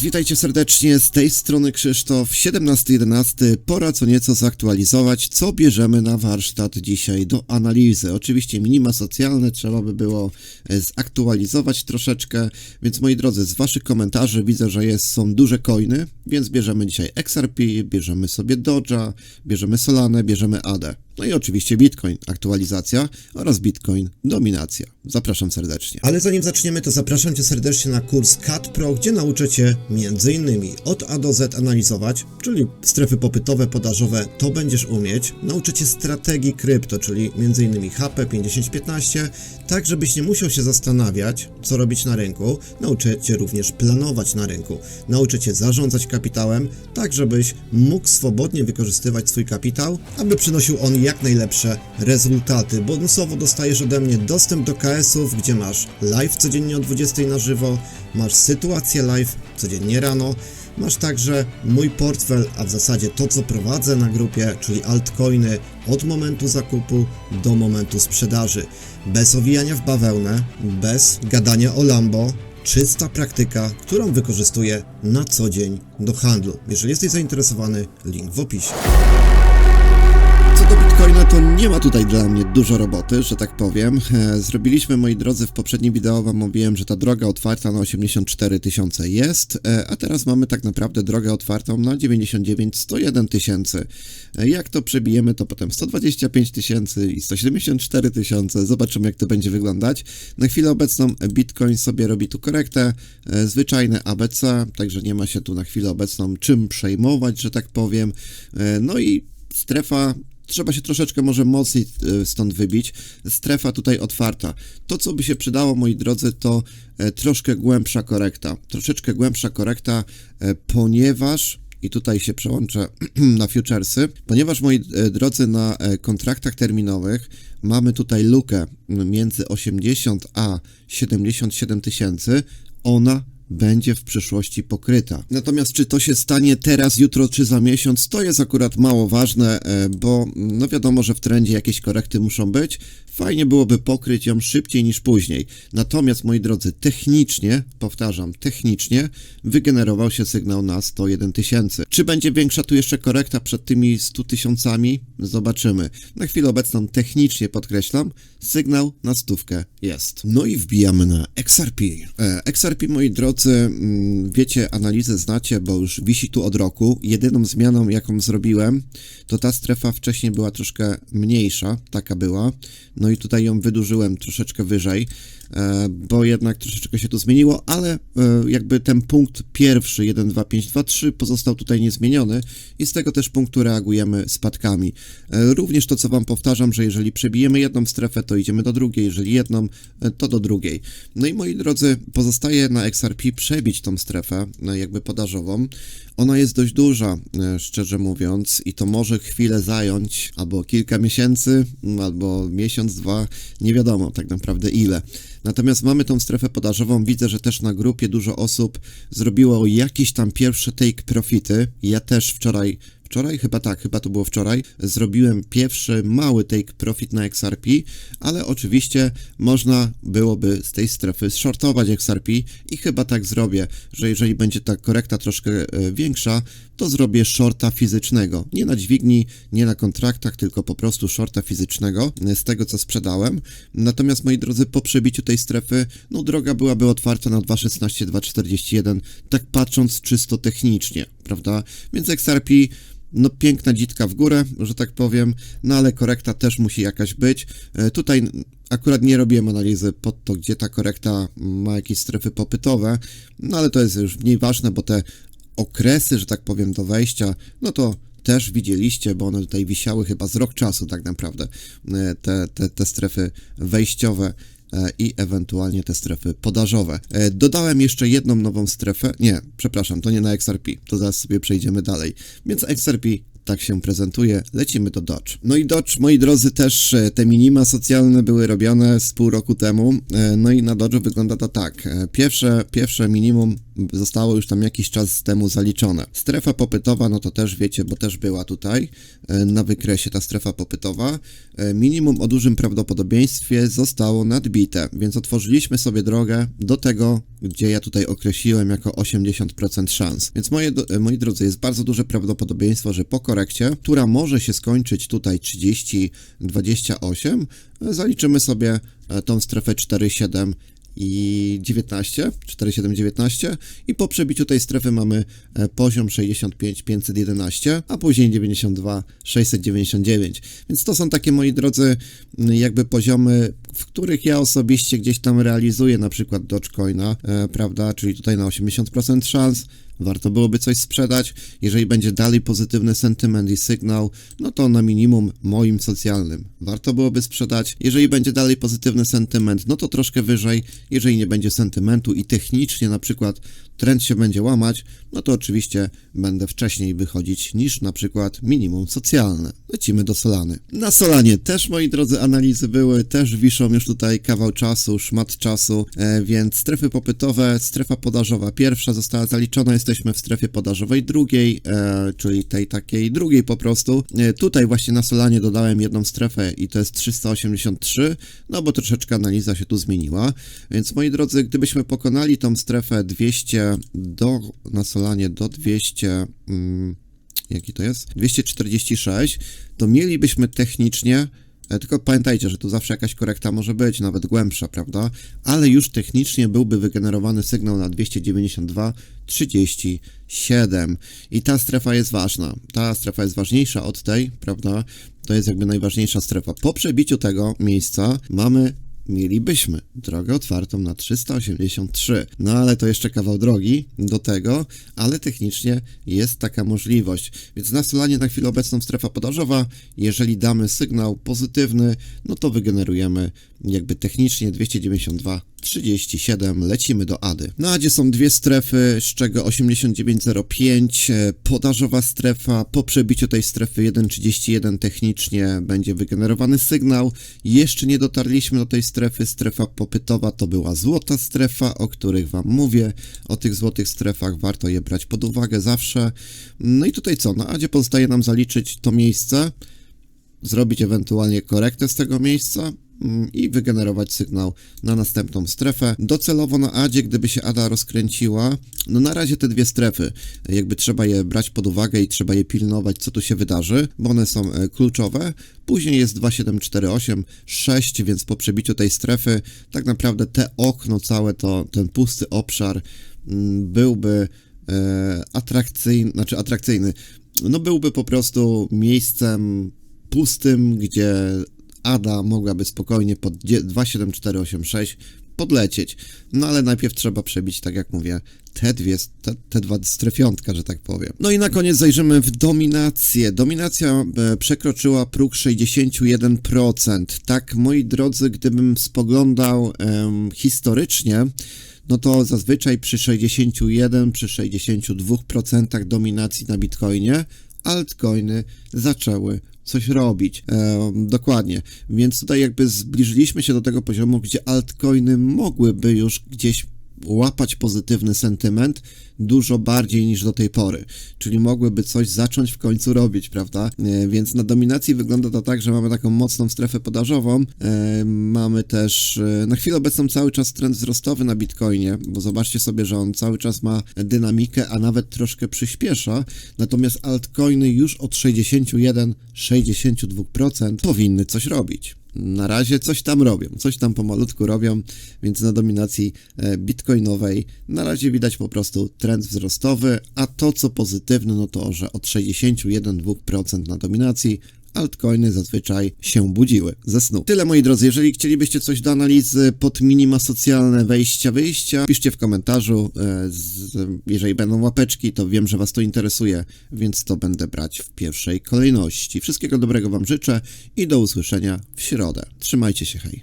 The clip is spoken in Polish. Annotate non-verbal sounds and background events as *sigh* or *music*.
Cześć, witajcie serdecznie, z tej strony Krzysztof, 17.11, pora co nieco zaktualizować, co bierzemy na warsztat dzisiaj do analizy. Oczywiście minima socjalne trzeba by było e, zaktualizować troszeczkę, więc moi drodzy, z waszych komentarzy widzę, że jest, są duże coiny, więc bierzemy dzisiaj XRP, bierzemy sobie Doge'a, bierzemy Solanę, bierzemy ADE. No i oczywiście Bitcoin, aktualizacja oraz Bitcoin, dominacja. Zapraszam serdecznie. Ale zanim zaczniemy, to zapraszam Cię serdecznie na kurs CAT Pro, gdzie nauczę Cię m.in. od A do Z analizować, czyli strefy popytowe, podażowe, to będziesz umieć. Nauczę Cię strategii krypto, czyli m.in. HP 5015, tak żebyś nie musiał się zastanawiać, co robić na rynku. Nauczę Cię również planować na rynku. Nauczę Cię zarządzać kapitałem, tak żebyś mógł swobodnie wykorzystywać swój kapitał, aby przynosił on jak najlepsze rezultaty. Bonusowo dostajesz ode mnie dostęp do KS-ów, gdzie masz live codziennie o 20 na żywo, masz sytuację live codziennie rano, masz także mój portfel, a w zasadzie to co prowadzę na grupie, czyli altcoiny od momentu zakupu do momentu sprzedaży. Bez owijania w bawełnę, bez gadania o Lambo, czysta praktyka, którą wykorzystuję na co dzień do handlu. Jeżeli jesteś zainteresowany, link w opisie. Do Bitcoina, to nie ma tutaj dla mnie dużo roboty, że tak powiem. E, Zrobiliśmy, moi drodzy, w poprzednim wideo wam mówiłem, że ta droga otwarta na 84 tysiące jest, e, a teraz mamy tak naprawdę drogę otwartą na 99 101 tysięcy. E, Jak to przebijemy, to potem 125 tysięcy i 174 tysiące. Zobaczymy, jak to będzie wyglądać. Na chwilę obecną Bitcoin sobie robi tu korektę, zwyczajne ABC, także nie ma się tu na chwilę obecną czym przejmować, że tak powiem. No i strefa trzeba się troszeczkę może mocniej e, stąd wybić. Strefa tutaj otwarta. To, co by się przydało, moi drodzy, to e, troszkę głębsza korekta. Troszeczkę głębsza korekta, e, ponieważ i tutaj się przełączę *clears throat* na futuresy, ponieważ moi drodzy na kontraktach terminowych mamy tutaj lukę między 80 a 77 tysięcy, ona będzie w przyszłości pokryta. Natomiast czy to się stanie teraz, jutro czy za miesiąc, to jest akurat mało ważne, e, bo no wiadomo, że w trendzie jakieś korekty muszą być. Fajnie byłoby pokryć ją szybciej niż później. Natomiast, moi drodzy, technicznie, powtarzam, technicznie wygenerował się sygnał na 101 tysięcy. Czy będzie większa tu jeszcze korekta przed tymi 100 tysiącami? Zobaczymy. Na chwilę obecną technicznie podkreślam, sygnał na stówkę jest. No i wbijamy na XRP. E, XRP, moi drodzy, mm, wiecie, analizę znacie, bo już wisi tu od roku. Jedyną zmianą, jaką zrobiłem, to ta strefa wcześniej była troszkę mniejsza, taka była. No i tutaj ją wydłużyłem troszeczkę wyżej, e, bo jednak troszeczkę się to zmieniło, ale e, jakby ten punkt pierwszy, 1, 2, 5, 2, 3 pozostał tutaj niezmieniony i z tego też punktu reagujemy spadkami. E, Również to, co Wam powtarzam, że jeżeli przebijemy jedną strefę, to idziemy do drugiej, jeżeli jedną, to do drugiej. No i moi drodzy, pozostaje na XRP przebić tą strefę, e, jakby podażową. Ona jest dość duża, e, szczerze mówiąc, i to może chwilę zająć, albo kilka miesięcy, m, albo miesiąc, dwa, nie wiadomo tak naprawdę ile. Natomiast mamy tą strefę podażową, widzę, że też na grupie dużo osób zrobiło jakieś tam pierwsze take profity. Ja też wczoraj Wczoraj, chyba tak, chyba to było wczoraj, zrobiłem pierwszy mały take profit na XRP, ale oczywiście można byłoby z tej strefy shortować XRP i chyba tak zrobię, że jeżeli będzie ta korekta troszkę e, większa, to zrobię shorta fizycznego. Nie na dźwigni, nie na kontraktach, tylko po prostu shorta fizycznego e, z tego, co sprzedałem. Natomiast, moi drodzy, po przebiciu tej strefy, no droga byłaby otwarta na 2.16, 2.41, tak patrząc czysto technicznie, prawda? Więc XRP no piękna dzitka w górę, że tak powiem, no ale korekta też musi jakaś być. E, Tutaj akurat nie robiłem analizy pod to, gdzie ta korekta ma jakieś strefy popytowe, no ale to jest już mniej ważne, bo te okresy, że tak powiem, do wejścia, no to też widzieliście, bo one tutaj wisiały chyba z rok czasu tak naprawdę, e, te, te, te strefy wejściowe i ewentualnie te strefy podażowe. E, Dodałem jeszcze jedną nową strefę, nie, przepraszam, to nie na XRP, to zaraz sobie przejdziemy dalej. Więc XRP tak się prezentuje. Lecimy do Dodge. No i Dodge, moi drodzy, też e, te minima socjalne były robione z pół roku temu. E, No i na Dodge'u wygląda to tak. E, Pierwsze, pierwsze minimum zostało już tam jakiś czas temu zaliczone. Strefa popytowa, no to też wiecie, bo też była tutaj e, na wykresie ta strefa popytowa. E, Minimum o dużym prawdopodobieństwie zostało nadbite, więc otworzyliśmy sobie drogę do tego, gdzie ja tutaj określiłem jako 80% szans. Więc moje, e, moi drodzy, jest bardzo duże prawdopodobieństwo, że po korekcie, która może się skończyć tutaj 30-28, e, zaliczymy sobie tą strefę 4,7 i 19, 4719 i po przebiciu tej strefy mamy e, poziom 65 511, a później 92 699. Więc to są takie moi drodzy jakby poziomy, w których ja osobiście gdzieś tam realizuję na przykład Dogecoina, e, prawda, czyli tutaj na 80% szans, warto byłoby coś sprzedać. Jeżeli będzie dalej pozytywny sentyment i sygnał, no to na minimum moim socjalnym warto byłoby sprzedać. Jeżeli będzie dalej pozytywny sentyment, no to troszkę wyżej. Jeżeli nie będzie sentymentu i technicznie na przykład trend się będzie łamać, no to oczywiście będę wcześniej wychodzić niż na przykład minimum socjalne. Lecimy do Solany. Na Solanie też, moi drodzy, analizy były, też wiszą już tutaj kawał czasu, szmat czasu, e, więc strefy popytowe, strefa podażowa pierwsza została zaliczona, jesteśmy w strefie podażowej drugiej, e, czyli tej takiej drugiej po prostu. E, tutaj właśnie na Solanie dodałem jedną strefę i to jest 383, no bo troszeczkę analiza się tu zmieniła, więc moi drodzy, gdybyśmy pokonali tą strefę 200 do, na Solanie do 200, mm, jaki to jest? 246, to mielibyśmy technicznie E, Tylko pamiętajcie, że tu zawsze jakaś korekta może być, nawet głębsza, prawda? Ale już technicznie byłby wygenerowany sygnał na 292 37. I ta strefa jest ważna. Ta strefa jest ważniejsza od tej, prawda? To jest jakby najważniejsza strefa. Po przebiciu tego miejsca mamy mielibyśmy drogę otwartą na 383. No ale to jeszcze kawał drogi do tego, ale technicznie jest taka możliwość. Więc na Solanie na chwilę obecną strefa podażowa, jeżeli damy sygnał pozytywny, no to wygenerujemy jakby technicznie 292 37, lecimy do Ady. Na Adzie są dwie strefy, z czego 8905, e, podażowa strefa, po przebiciu tej strefy 1.31 technicznie będzie wygenerowany sygnał. Jeszcze nie dotarliśmy do tej strefy, strefa popytowa to była złota strefa, o których Wam mówię. O tych złotych strefach warto je brać pod uwagę zawsze. No i tutaj co, na Adzie pozostaje nam zaliczyć to miejsce, zrobić ewentualnie korektę z tego miejsca i wygenerować sygnał na następną strefę. Docelowo na Adzie, gdyby się Ada rozkręciła, no na razie te dwie strefy, jakby trzeba je brać pod uwagę i trzeba je pilnować, co tu się wydarzy, bo one są e, kluczowe. Później jest 2748, 6, więc po przebiciu tej strefy, tak naprawdę te okno całe, to ten pusty obszar mm, byłby e, atrakcyjny, znaczy atrakcyjny, no byłby po prostu miejscem pustym, gdzie Ada mogłaby spokojnie pod dzie- 27486 podlecieć. No ale najpierw trzeba przebić, tak jak mówię, te dwie, te, te dwa strefiątka, że tak powiem. No i na koniec zajrzymy w dominację. Dominacja e, przekroczyła próg 61%. Tak, moi drodzy, gdybym spoglądał em, historycznie, no to zazwyczaj przy 61, przy 62% dominacji na Bitcoinie altcoiny zaczęły coś robić. E, dokładnie. Więc tutaj jakby zbliżyliśmy się do tego poziomu, gdzie altcoiny mogłyby już gdzieś łapać pozytywny sentyment dużo bardziej niż do tej pory. Czyli mogłyby coś zacząć w końcu robić, prawda? E, więc na dominacji wygląda to tak, że mamy taką mocną strefę podażową. E, mamy też e, na chwilę obecną cały czas trend wzrostowy na Bitcoinie, bo zobaczcie sobie, że on cały czas ma dynamikę, a nawet troszkę przyspiesza. Natomiast altcoiny już od 61-62% powinny coś robić. Na razie coś tam robią, coś tam pomalutku robią, więc na dominacji bitcoinowej na razie widać po prostu trend wzrostowy, a to co pozytywne, no to, że od 61-2% na dominacji altcoiny zazwyczaj się budziły ze snu. Tyle moi drodzy, jeżeli chcielibyście coś do analizy pod minima socjalne wejścia, wyjścia, piszcie w komentarzu, e, jeżeli będą łapeczki, to wiem, że Was to interesuje, więc to będę brać w pierwszej kolejności. Wszystkiego dobrego Wam życzę i do usłyszenia w środę. Trzymajcie się, hej.